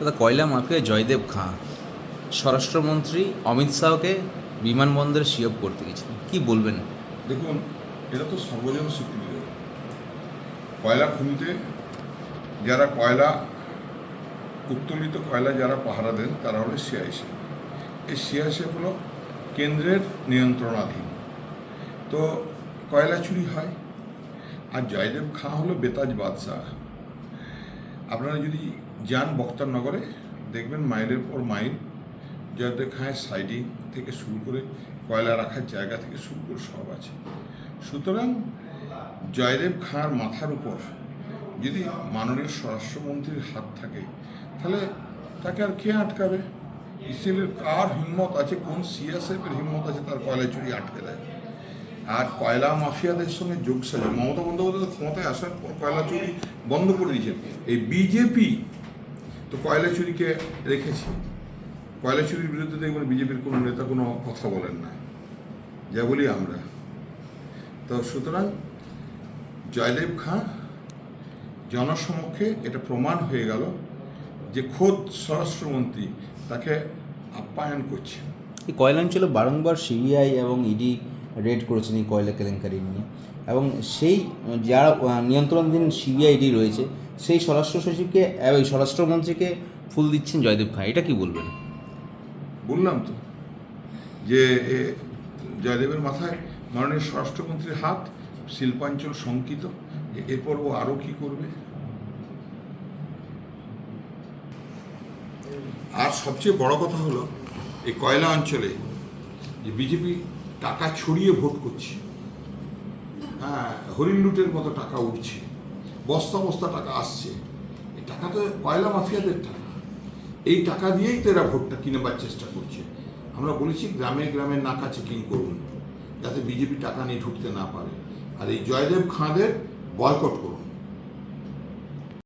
দাদা কয়লা মাফিয়া জয়দেব খাঁ, স্বরাষ্ট্রমন্ত্রী অমিত শাহকে বিমানবন্দরে সিওপ করতে গেছিলেন কি বলবেন? দেখুন, এটা তো সর্বজন স্বীকৃত। কয়লা খনিতে যারা কয়লা, উত্তোলিত কয়লা যারা পাহারা দেন, তারা হলো সিআইসি। এই সিআইসিএফ হলো কেন্দ্রের নিয়ন্ত্রণাধীন। তো কয়লা চুরি হয়। আর জয়দেব খাঁ হলো বেতাজ বাদশাহ। আপনারা যদি যান বক্তার নগরে, দেখবেন মাইলের পর মাইল জয়দেব খাঁয়ের সাইডিং থেকে শুরু করে কয়লা রাখার জায়গা থেকে শুরু করে সব আছে। সুতরাং জয়দেব খাঁর মাথার উপর যদি মাননীয় স্বরাষ্ট্রমন্ত্রীর হাত থাকে, তাহলে তাকে আর কে আটকাবে? ইসরায়েলের কার হিম্মত আছে? কোন সিএসএফের হিম্মত আছে তার কয়লা চুরি আটকে দেয়? আর কয়লা মাফিয়াদের সঙ্গে যোগ সাজে। মমতা বন্দ্যোপাধ্যায় ক্ষমতায় আসার পর কয়লা চুরি বন্ধ করে দিয়েছেন। এই বিজেপি তো কয়লা চুরিকে রেখেছে। কয়লা চুরির বিরুদ্ধে দেখবেন বিজেপির কোনো নেতা কোনো কথা বলেন না। যা বলি আমরা। তো সুতরাং জয়দেব খাঁ জনসমক্ষে এটা প্রমাণ হয়ে গেল যে খোদ স্বরাষ্ট্রমন্ত্রী তাকে আপ্যায়ন করছে এই কয়লা অঞ্চলে বারংবার সিবিআই এবং ইডি রেড করেছেন এই কয়লা কেলেঙ্কারি নিয়ে। এবং সেই, যারা নিয়ন্ত্রণাধীন সিবিআইডি রয়েছে, সেই স্বরাষ্ট্র সচিবকে এবং স্বরাষ্ট্রমন্ত্রীকে ফুল দিচ্ছেন জয়দেব খাঁ এটা কি বলবেন? বললাম তো যে জয়দেবের মাথায় মাননীয় স্বরাষ্ট্রমন্ত্রীর হাত, শিল্পাঞ্চল শঙ্কিত এরপর ও আরও কি করবে? আর সবচেয়ে বড় কথা হলো, এই কয়লা অঞ্চলে যে বিজেপি টাকা ছড়িয়ে ভোট করছে। হ্যাঁ হরিণ লুটের মতো টাকা উঠছে। বস্তা বস্তা টাকা আসছে। এই টাকা তো কয়লা মাফিয়াদের টাকা। এই টাকা দিয়েই তো এরা ভোটটা কিনেবার চেষ্টা করছে। আমরা বলেছি গ্রামে গ্রামে নাকা চেকিং করুন, যাতে বিজেপি টাকা নিয়ে ঢুকতে না পারে। আর এই জয়দেব খাঁদের বয়কট করুন।